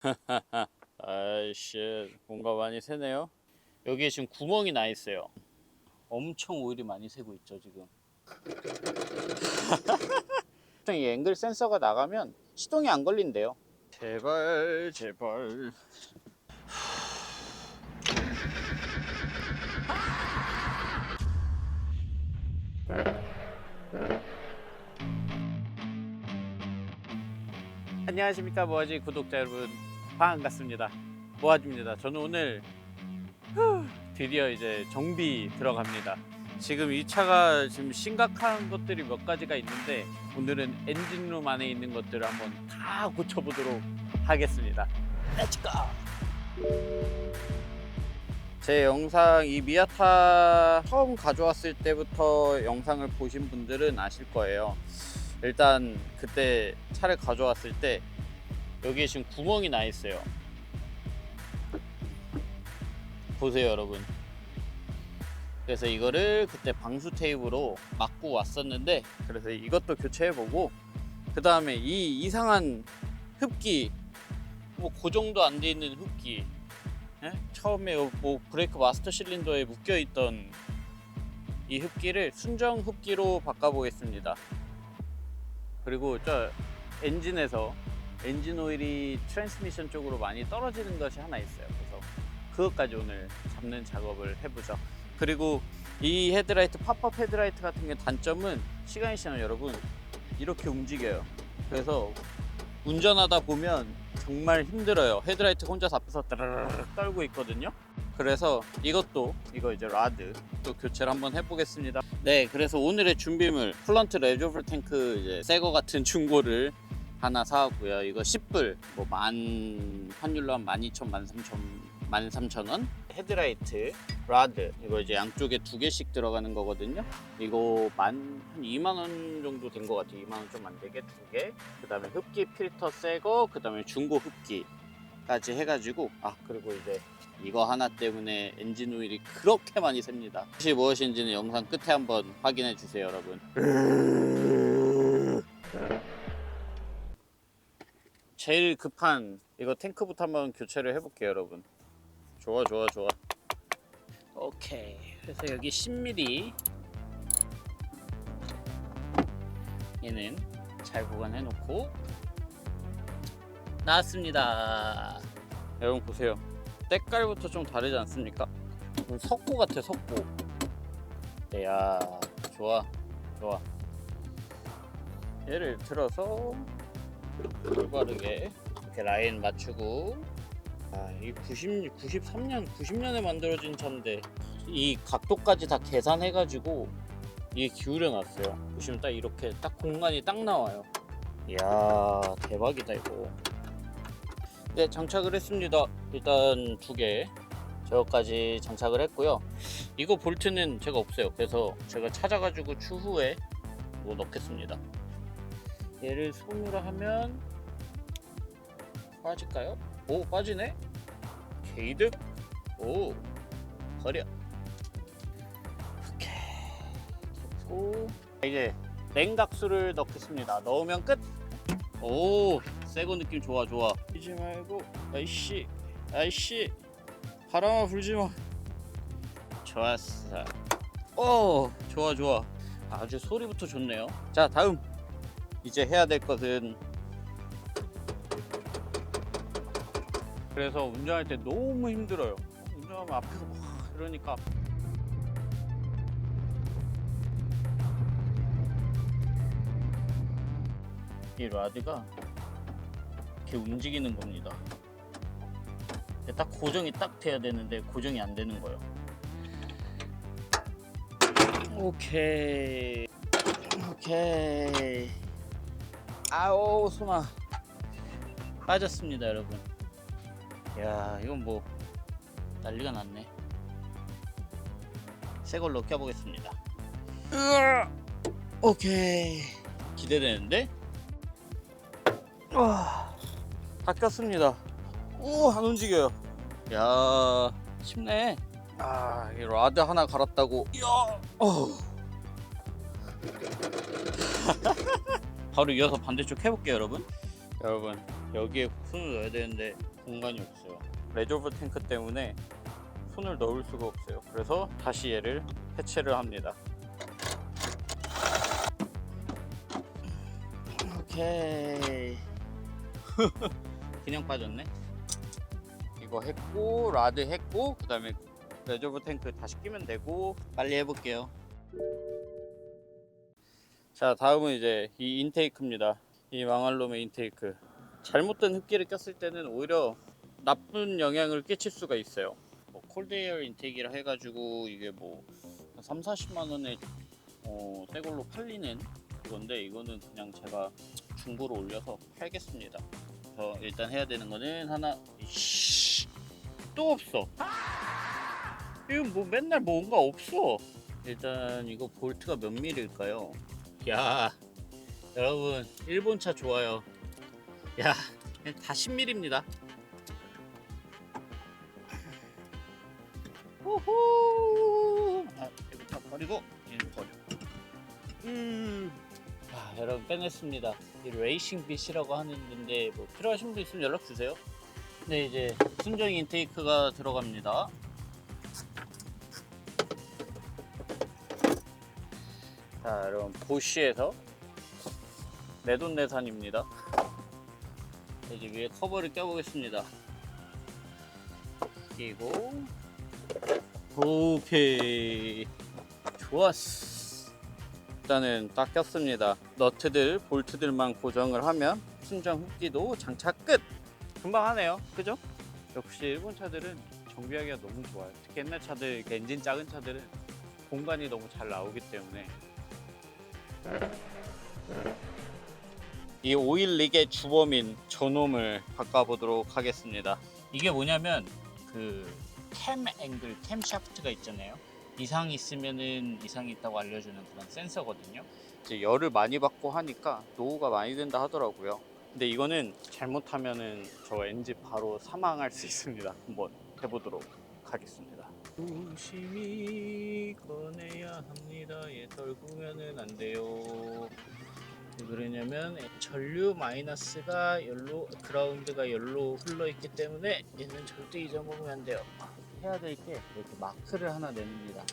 아이씨 뭔가 많이 새네요. 여기에 지금 구멍이 나 있어요. 엄청 오일이 많이 새고 있죠 지금. 이 앵글 센서가 나가면 시동이 안 걸린대요. 제발 제발. 안녕하십니까 모아지 구독자 여러분 반갑습니다. 모아지입니다. 저는 오늘 후, 드디어 이제 정비 들어갑니다. 지금 이 차가 지금 심각한 것들이 몇 가지가 있는데 오늘은 엔진룸 안에 있는 것들을 한번 다 고쳐보도록 하겠습니다. 렛츠고 제 영상 이 미아타 처음 가져왔을 때부터 영상을 보신 분들은 아실 거예요. 일단 그때 차를 가져왔을 때 여기에 지금 구멍이 나 있어요. 보세요, 여러분. 그래서 이거를 그때 방수 테이프로 막고 왔었는데 그래서 이것도 교체해보고 그 다음에 이 이상한 흡기 뭐 고정도 안 돼 있는 흡기 예? 처음에 뭐 브레이크 마스터 실린더에 묶여 있던 이 흡기를 순정 흡기로 바꿔보겠습니다. 그리고 저 엔진에서 엔진 오일이 트랜스미션 쪽으로 많이 떨어지는 것이 하나 있어요. 그래서 그것까지 오늘 잡는 작업을 해보죠. 그리고 이 헤드라이트 팝업 헤드라이트 같은 게 단점은 시간이 지나면 여러분 이렇게 움직여요. 그래서 운전하다 보면 정말 힘들어요. 헤드라이트 앞에서 따르르 떨고 있거든요. 그래서 이것도 이거 이제 라드 또 교체를 한번 해보겠습니다. 네, 그래서 오늘의 준비물 플런트 레저블 탱크 이제 새거 같은 중고를 하나 사왔고요. 이거 10불 뭐 만 환율로 한 12,000, 13,000, 13,000원. 헤드라이트, 라드 이거 이제 양쪽에 두 개씩 들어가는 거거든요. 이거 만 한 2만 원 정도 된 것 같아요. 2만 원 좀 안 되게 두 개. 그 다음에 흡기 필터 새거, 그 다음에 중고 흡기까지 해가지고 아 그리고 이제 이거 하나 때문에 엔진 오일이 그렇게 많이 셉니다. 혹시 무엇인지는 영상 끝에 한번 확인해 주세요, 여러분. 제일 급한 이거 탱크부터 한번 교체를 해볼게요, 여러분. 좋아, 좋아, 좋아. 오케이. 그래서 여기 10mm 얘는 잘 보관해 놓고 나왔습니다. 여러분 보세요. 때깔부터 좀 다르지 않습니까? 음, 석고 같아 석고 네, 야 좋아 좋아 얘를 들어서 올바르게 이렇게 라인 맞추고. 아 이 90, 93년 90년에 만들어진 차인데 이 각도까지 다 계산해 가지고 이게 기울여 놨어요. 보시면 딱 이렇게 딱 공간이 딱 나와요. 이야 대박이다 이거. 네 장착을 했습니다. 일단 두 개. 저거까지 장착을 했고요. 이거 볼트는 제가 없어요. 그래서 제가 찾아가지고 추후에 뭐 넣겠습니다 얘를 손으로 하면 빠질까요? 오 빠지네 게이득 오 버려 오케이 됐고 이제 냉각수를 넣겠습니다 넣으면 끝 오, 새거 느낌 좋아 좋아. 뛰지 말고, 아이씨, 아이씨, 바람아 불지 마. 좋았어. 오, 좋아 좋아. 아주 소리부터 좋네요. 자, 다음 이제 해야 될 것은 그래서 운전할 때 너무 힘들어요. 운전하면 앞에서 막 이러니까 이 라드가 이렇게 움직이는 겁니다. 딱 고정이 딱 돼야 되는데 고정이 안 되는 거예요. 오케이. 오케이. 아오, 손아. 빠졌습니다, 여러분. 야, 이건 뭐 난리가 났네. 새 걸로 껴보겠습니다. 으아! 오케이. 기대되는데? 와, 다 꼈습니다. 오, 안 움직여요. 야, 쉽네. 아, 이 라드 하나 갈았다고. 야, 어. 바로 이어서 반대쪽 해볼게요, 여러분. 여러분, 여기에 손을 넣어야 되는데 공간이 없어요. 레저브 탱크 때문에 손을 넣을 수가 없어요. 그래서 다시 얘를 해체를 합니다. 오케이. 그냥 빠졌네. 이거 했고 라드 했고 그 다음에 레저브 탱크 다시 끼면 되고 빨리 해볼게요. 자 다음은 이제 이 인테이크입니다. 이 망할 놈의 인테이크. 잘못된 흡기를 꼈을 때는 오히려 나쁜 영향을 끼칠 수가 있어요. 뭐 콜드에어 인테이크라 해가지고 이게 뭐 3, 40만 원에 어, 새 걸로 팔리는 그건데 이거는 그냥 제가 중고로 올려서 팔겠습니다. 저 일단 해야 되는 거는 하나 또 없어. 이건 뭐 맨날 뭔가 없어. 일단 이거 볼트가 몇 밀일까요? 야 여러분 일본 차 좋아요. 야 다 10mm입니다. 호호. 아 이거 다 버리고 얘는 버려. 음. 아, 여러분 빼냈습니다. 이 레이싱 빛이라고 하는데 뭐 필요하신 분 있으면 연락 주세요. 네 이제 순정 인테이크가 들어갑니다. 자 여러분 보쉬에서 내돈내산입니다. 이제 위에 커버를 껴보겠습니다. 끼고 오케이 좋았어. 일단은 딱 꼈습니다. 너트들, 볼트들만 고정을 하면 순정 흡기도 장착 끝. 금방 하네요. 그죠? 역시 일본 차들은 정비하기가 너무 좋아요. 특히 옛날 차들, 엔진 작은 차들은 공간이 너무 잘 나오기 때문에 이 오일 릭의 주범인 저놈을 바꿔보도록 하겠습니다. 이게 뭐냐면 그캠 앵글, 캠 샤프트가 있잖아요. 이상 있으면은 이상이 있다고 알려주는 그런 센서거든요. 이제 열을 많이 받고 하니까 노후가 많이 된다 하더라고요. 근데 이거는 잘못하면은 저 엔진 바로 사망할 수 있습니다. 한번 해보도록 하겠습니다. 조심히 떨구면은 안 돼요. 왜 그러냐면 전류 마이너스가 열로 그라운드가 열로 흘러 있기 때문에 얘는 절대 잊어먹으면 안 돼요. 해야 될 게 이렇게 마크를 하나 내립니다.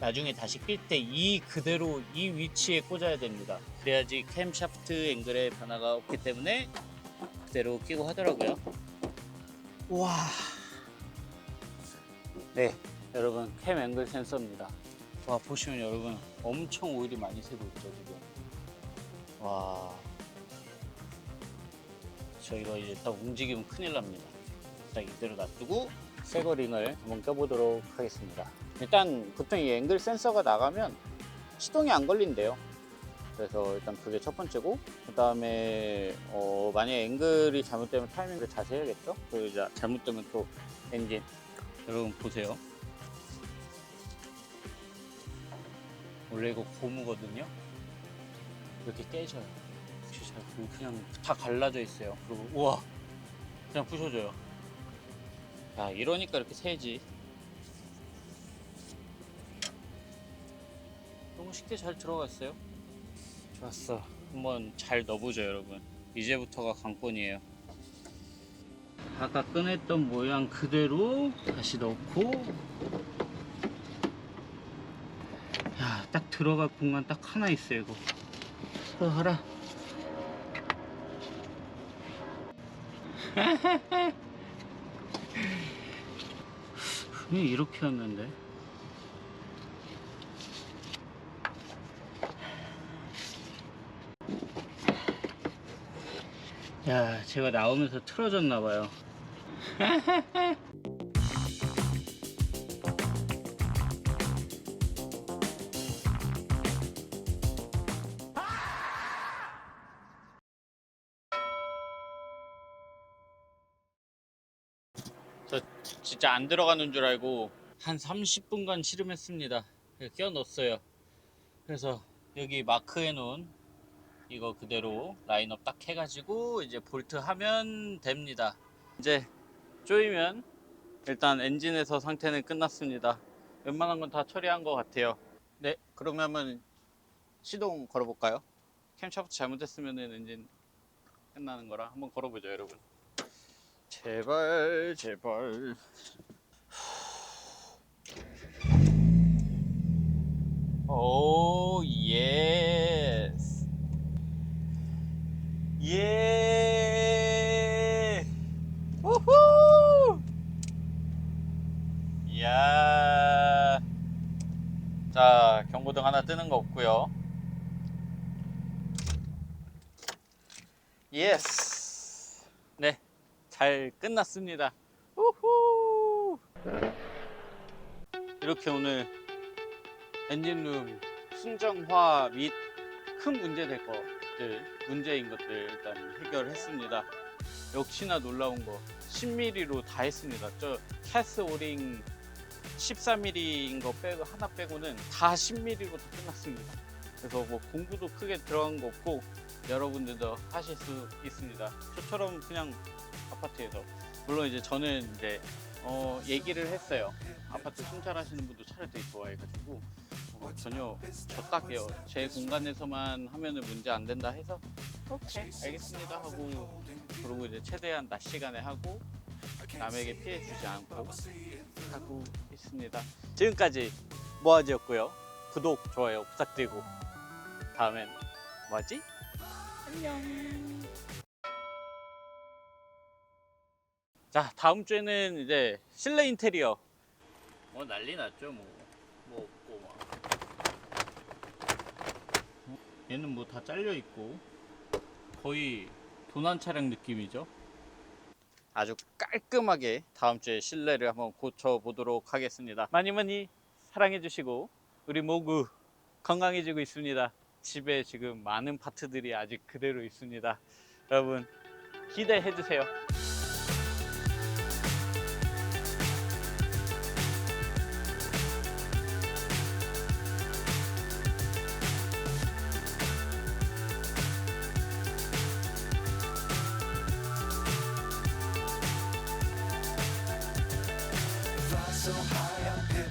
나중에 다시 낄 때 이 그대로 이 위치에 꽂아야 됩니다. 그래야지 캠 샤프트 앵글에 변화가 없기 때문에 그대로 끼고 하더라고요. 와. 네, 여러분 캠 앵글 센서입니다. 와 보시면 여러분 엄청 오일이 많이 새고 있죠 지금. 와. 저희가 이제 딱 움직이면 큰일 납니다. 딱 이대로 놔두고 새거 링을 한번 껴보도록 하겠습니다. 일단 보통 이 앵글 센서가 나가면 시동이 안 걸린대요. 그래서 일단 그게 첫 번째고 그 다음에 어, 만약에 앵글이 잘못되면 타이밍을 자세 해야겠죠? 그리고 이제 잘못되면 또 엔진 여러분 보세요. 원래 이거 고무거든요. 이렇게 깨져요. 진짜 그냥 다 갈라져 있어요. 그리고 우와 그냥 부셔져요. 야 이러니까 이렇게 새지. 너무 쉽게 잘 들어갔어요. 좋았어. 한번 잘 넣어보죠 여러분. 이제부터가 관건이에요. 아까 꺼냈던 모양 그대로 다시 넣고 야, 딱 들어갈 공간 딱 하나 있어요, 이거. 어, 하라. 왜 이렇게 했는데? 야, 제가 나오면서 틀어졌나봐요. 진짜 안 들어가는 줄 알고 한 30분간 씨름했습니다. 끼워 넣었어요. 그래서 여기 마크해 놓은 이거 그대로 라인업 딱 해가지고 이제 볼트 하면 됩니다. 이제 조이면 일단 엔진에서 상태는 끝났습니다. 웬만한 건 다 처리한 것 같아요. 네, 그러면 시동 걸어볼까요? 캠 샤프트 잘못했으면 엔진 끝나는 거라 한번 걸어보죠 여러분 제발 제발. 오 예스 예 우후 이야 자 경고등 하나 뜨는 거 없고요. 예스 네 잘 끝났습니다. 우후! 이렇게 오늘 엔진룸 순정화 및 큰 문제 될 것들 문제인 것들 일단 해결했습니다. 역시나 놀라운 거 10mm로 다 했습니다. 저 캐스 오링 14mm인 거 빼고 하나 빼고는 다 10mm로 다 끝났습니다. 그래서 뭐 공부도 크게 들어간 거 없고 여러분들도 하실 수 있습니다. 저처럼 그냥 아파트에서. 물론 이제 저는 이제 어, 얘기를 했어요. 아파트 순찰하시는 분도 차를 되게 좋아해가지고. 어, 전혀 저 딱이요. 제 공간에서만 하면은 문제 안 된다 해서 오케이. 알겠습니다 하고 그리고 이제 최대한 낮 시간에 하고 남에게 피해 주지 않고 하고 있습니다. 지금까지 모아지였고요. 구독 좋아요 부탁드리고 다음엔 뭐지? 안녕 자 다음 주에는 이제 실내 인테리어. 뭐 난리 났죠 뭐, 뭐 없고 막. 어? 얘는 뭐 다 잘려 있고. 거의 도난 차량 느낌이죠? 아주 깔끔하게 다음 주에 실내를 한번 고쳐 보도록 하겠습니다. 많이 많이 사랑해 주시고 우리 모두 건강해지고 있습니다. 집에 지금 많은 파트들이 아직 그대로 있습니다. 여러분 기대해 주세요